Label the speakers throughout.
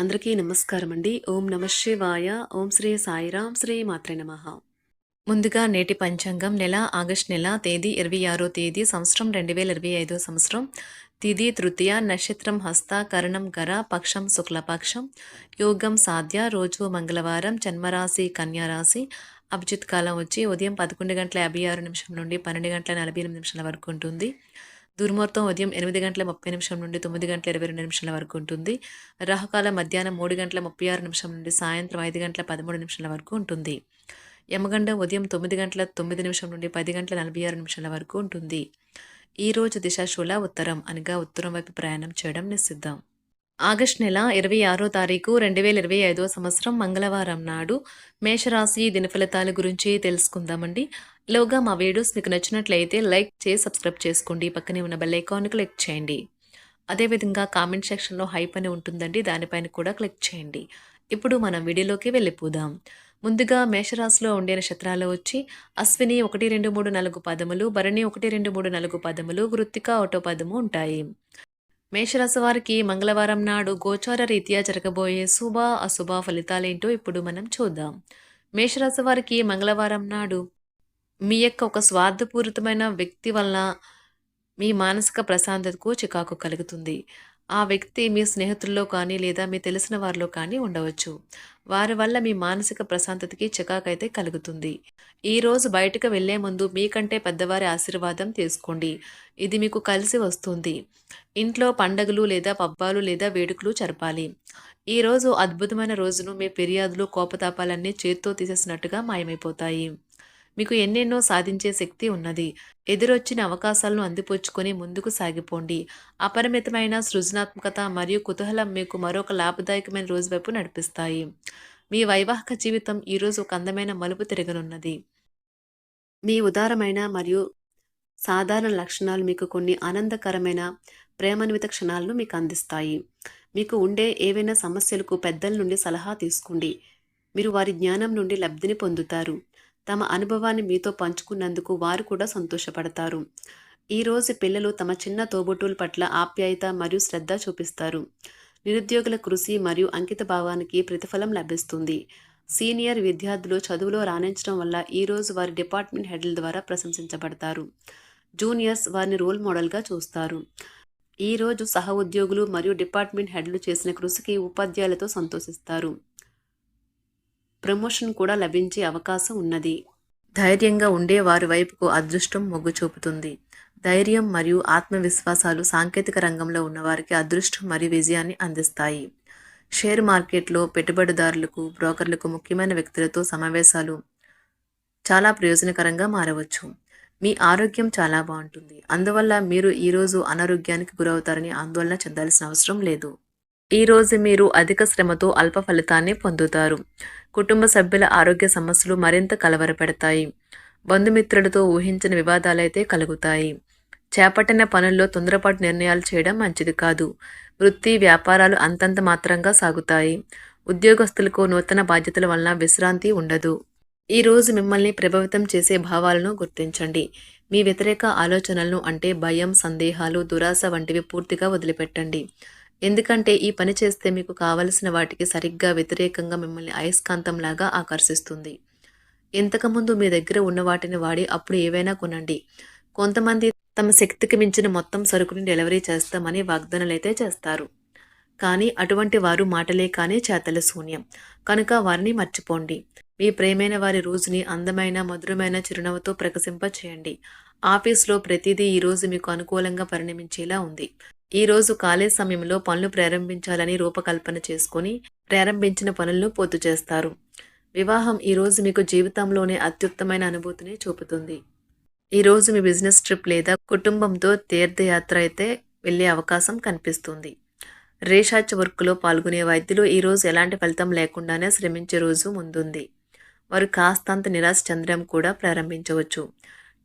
Speaker 1: అందరికీ నమస్కారం అండి ఓం నమ శివాయ. ఓం శ్రీ సాయిరాం. శ్రీ మాత్రే నమ. ముందుగా నేటి పంచాంగం నెల ఆగస్ట్ నెల తేదీ ఇరవై ఆరో తేదీ సంవత్సరం రెండు వేల ఇరవై ఐదో సంవత్సరం. తిది తృతీయ నక్షత్రం హస్త కరణం గర పక్షం శుక్లపక్షం. యోగం సాధ్య రోజు మంగళవారం జన్మరాశి కన్యారాశి అభిజిత్ కాలం వచ్చి ఉదయం పదకొండు గంటల యాభై ఆరు నిమిషం నుండి పన్నెండు గంటల నలభై ఎనిమిది నిమిషాల వరకు ఉంటుంది. దుర్ముహూర్తం ఉదయం ఎనిమిది గంటల ముప్పై నిమిషం నుండి తొమ్మిది గంటల ఇరవై రెండు నిమిషాల వరకు ఉంటుంది. రాహుకాలం మధ్యాహ్నం మూడు గంటల ముప్పై ఆరు నిమిషం నుండి సాయంత్రం ఐదు గంటల పదమూడు నిమిషాల వరకు ఉంటుంది. యమగండం ఉదయం తొమ్మిది గంటల తొమ్మిది నిమిషం నుండి పది గంటల నలభై ఆరు నిమిషాల వరకు ఉంటుంది. ఈ రోజు దిశ శూల ఉత్తరం అనగా ఉత్తరం వైపు ప్రయాణం చేయడం నిషిద్ధం. ఆగస్ట్ నెల ఇరవై ఆరో తారీఖు రెండు వేల ఇరవై ఐదో సంవత్సరం మంగళవారం నాడు మేషరాశి దిన ఫలితాల గురించి తెలుసుకుందామండి. లోగా మా వీడియోస్ మీకు నచ్చినట్లయితే లైక్ చేసి సబ్స్క్రైబ్ చేసుకోండి. పక్కనే ఉన్న బెల్ ఐకాన్ క్లిక్ చేయండి. అదేవిధంగా కామెంట్ సెక్షన్లో హైప్ అని ఉంటుందండి. దానిపైన కూడా క్లిక్ చేయండి. ఇప్పుడు మనం వీడియోలోకి వెళ్ళిపోదాం. ముందుగా మేషరాశిలో ఉండే నక్షత్రాలు వచ్చి అశ్విని ఒకటి రెండు మూడు నాలుగు పదములు భరణి ఒకటి రెండు మూడు నాలుగు పదములు వృత్తిక ఒకటో పదము ఉంటాయి. మేషరాశి వారికి మంగళవారం నాడు గోచార రీత్యా జరగబోయే శుభ అశుభ ఫలితాలేంటో ఇప్పుడు మనం చూద్దాం. మేషరాశి వారికి మంగళవారం నాడు మీ యొక్క ఒక స్వార్థపూరితమైన వ్యక్తి వలన మీ మానసిక ప్రశాంతతకు చికాకు కలుగుతుంది. ఆ వ్యక్తి మీ స్నేహితుల్లో కానీ లేదా మీ తెలిసిన వారిలో కానీ ఉండవచ్చు. వారి వల్ల మీ మానసిక ప్రశాంతతకి చికాకైతే కలుగుతుంది. ఈరోజు బయటకు వెళ్ళే ముందు మీకంటే పెద్దవారి ఆశీర్వాదం తీసుకోండి. ఇది మీకు కలిసి వస్తుంది. ఇంట్లో పండగలు లేదా పబ్బాలు లేదా వేడుకలు జరపాలి. ఈరోజు అద్భుతమైన రోజును మీ ఫిర్యాదులు కోపతాపాలన్నీ చేత్తో తీసేసినట్టుగా మాయమైపోతాయి. మీకు ఎన్నెన్నో సాధించే శక్తి ఉన్నది. ఎదురొచ్చిన అవకాశాలను అందిపుచ్చుకొని ముందుకు సాగిపోండి. అపరిమితమైన సృజనాత్మకత మరియు కుతూహలం మీకు మరొక లాభదాయకమైన రోజు వైపు నడిపిస్తాయి. మీ వైవాహిక జీవితం ఈరోజు ఒక అందమైన మలుపు తిరగనున్నది. మీ ఉదారమైన మరియు సాధారణ లక్షణాలు మీకు కొన్ని ఆనందకరమైన ప్రేమాన్విత క్షణాలను మీకు అందిస్తాయి. మీకు ఉండే ఏవైనా సమస్యలకు పెద్దల నుండి సలహా తీసుకోండి. మీరు వారి జ్ఞానం నుండి లబ్ధిని పొందుతారు. తమ అనుభవాన్ని మీతో పంచుకున్నందుకు వారు కూడా సంతోషపడతారు. ఈరోజు పిల్లలు తమ చిన్న తోబుట్టుల పట్ల ఆప్యాయత మరియు శ్రద్ధ చూపిస్తారు. నిరుద్యోగుల కృషి మరియు అంకిత భావానికి ప్రతిఫలం లభిస్తుంది. సీనియర్ విద్యార్థులు చదువులో రాణించడం వల్ల ఈరోజు వారి డిపార్ట్మెంట్ హెడ్ల ద్వారా ప్రశంసించబడతారు. జూనియర్స్ వారిని రోల్ మోడల్గా చూస్తారు. ఈరోజు సహ ఉద్యోగులు మరియు డిపార్ట్మెంట్ హెడ్లు చేసిన కృషికి ఉపాధ్యాయులతో సంతోషిస్తారు. ప్రమోషన్ కూడా లభించే అవకాశం ఉన్నది. ధైర్యంగా ఉండే వారి వైపుకు అదృష్టం మొగ్గు చూపుతుంది. ధైర్యం మరియు ఆత్మవిశ్వాసాలు సాంకేతిక రంగంలో ఉన్నవారికి అదృష్టం మరియు విజయాన్ని అందిస్తాయి. షేర్ మార్కెట్లో పెట్టుబడిదారులకు బ్రోకర్లకు ముఖ్యమైన వ్యక్తులతో సమావేశాలు చాలా ప్రయోజనకరంగా మారవచ్చు. మీ ఆరోగ్యం చాలా బాగుంటుంది. అందువల్ల మీరు ఈరోజు అనారోగ్యానికి గురవుతారని ఆందోళన చెందాల్సిన అవసరం లేదు. ఈరోజు మీరు అధిక శ్రమతో అల్ప ఫలితాన్ని పొందుతారు. కుటుంబ సభ్యుల ఆరోగ్య సమస్యలు మరింత కలవరపెడతాయి. బంధుమిత్రులతో ఊహించిన వివాదాలైతే కలుగుతాయి. చేపట్టిన పనుల్లో తొందరపాటు నిర్ణయాలు చేయడం మంచిది కాదు. వృత్తి వ్యాపారాలు అంతంత మాత్రంగా సాగుతాయి. ఉద్యోగస్తులకు నూతన బాధ్యతల వలన విశ్రాంతి ఉండదు. ఈరోజు మిమ్మల్ని ప్రభావితం చేసే భావాలను గుర్తించండి. మీ వ్యతిరేక ఆలోచనలను అంటే భయం సందేహాలు దురాశ వంటివి పూర్తిగా వదిలిపెట్టండి. ఎందుకంటే ఈ పని చేస్తే మీకు కావలసిన వాటికి సరిగ్గా వ్యతిరేకంగా మిమ్మల్ని అయస్కాంతంలాగా ఆకర్షిస్తుంది. ఇంతకుముందు మీ దగ్గర ఉన్న వాటిని వాడి అప్పుడు ఏవైనా కొనండి. కొంతమంది తమ శక్తికి మించిన మొత్తం సరుకుని డెలివరీ చేస్తామని వాగ్దానాలైతే చేస్తారు. కానీ అటువంటి వారు మాటలే కానీ చేతల శూన్యం. కనుక వారిని మర్చిపోండి. మీ ప్రేమైన వారి రోజుని అందమైన మధురమైన చిరునవ్వుతో ప్రకశింప చేయండి ఆఫీస్లో ప్రతిదీ ఈరోజు మీకు అనుకూలంగా పరిణమించేలా ఉంది. ఈ రోజు ఖాళీ సమయంలో పనులు ప్రారంభించాలని రూపకల్పన చేసుకుని ప్రారంభించిన పనులను పూర్తి చేస్తారు. వివాహం ఈ రోజు మీకు జీవితంలోనే అత్యుత్తమైన అనుభూతిని చూపుతుంది. ఈ రోజు మీ బిజినెస్ ట్రిప్ లేదా కుటుంబంతో తీర్థయాత్ర అయితే వెళ్ళే అవకాశం కనిపిస్తుంది. రీసెర్చ్ వర్క్లో పాల్గొనే వైద్యులు ఈరోజు ఎలాంటి ఫలితం లేకుండానే శ్రమించే రోజు ముందుంది. వారు కాస్తంత నిరాశ చెందడం కూడా ప్రారంభించవచ్చు.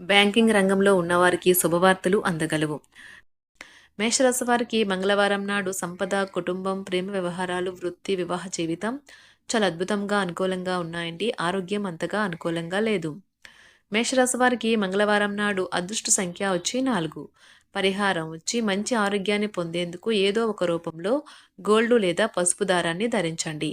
Speaker 1: బ్యాంకింగ్ రంగంలో ఉన్నవారికి శుభవార్తలు అందగలవు. మేషరాశి వారికి మంగళవారం నాడు సంపద కుటుంబం ప్రేమ వ్యవహారాలు వృత్తి వివాహ జీవితం చాలా అద్భుతంగా అనుకూలంగా ఉన్నాయండి. ఆరోగ్యం అంతగా అనుకూలంగా లేదు. మేషరాశి వారికి మంగళవారం నాడు అదృష్ట సంఖ్య వచ్చి నాలుగు. పరిహారం వచ్చి మంచి ఆరోగ్యాన్ని పొందేందుకు ఏదో ఒక రూపంలో గోల్డ్ లేదా పసుపు దారాన్ని ధరించండి.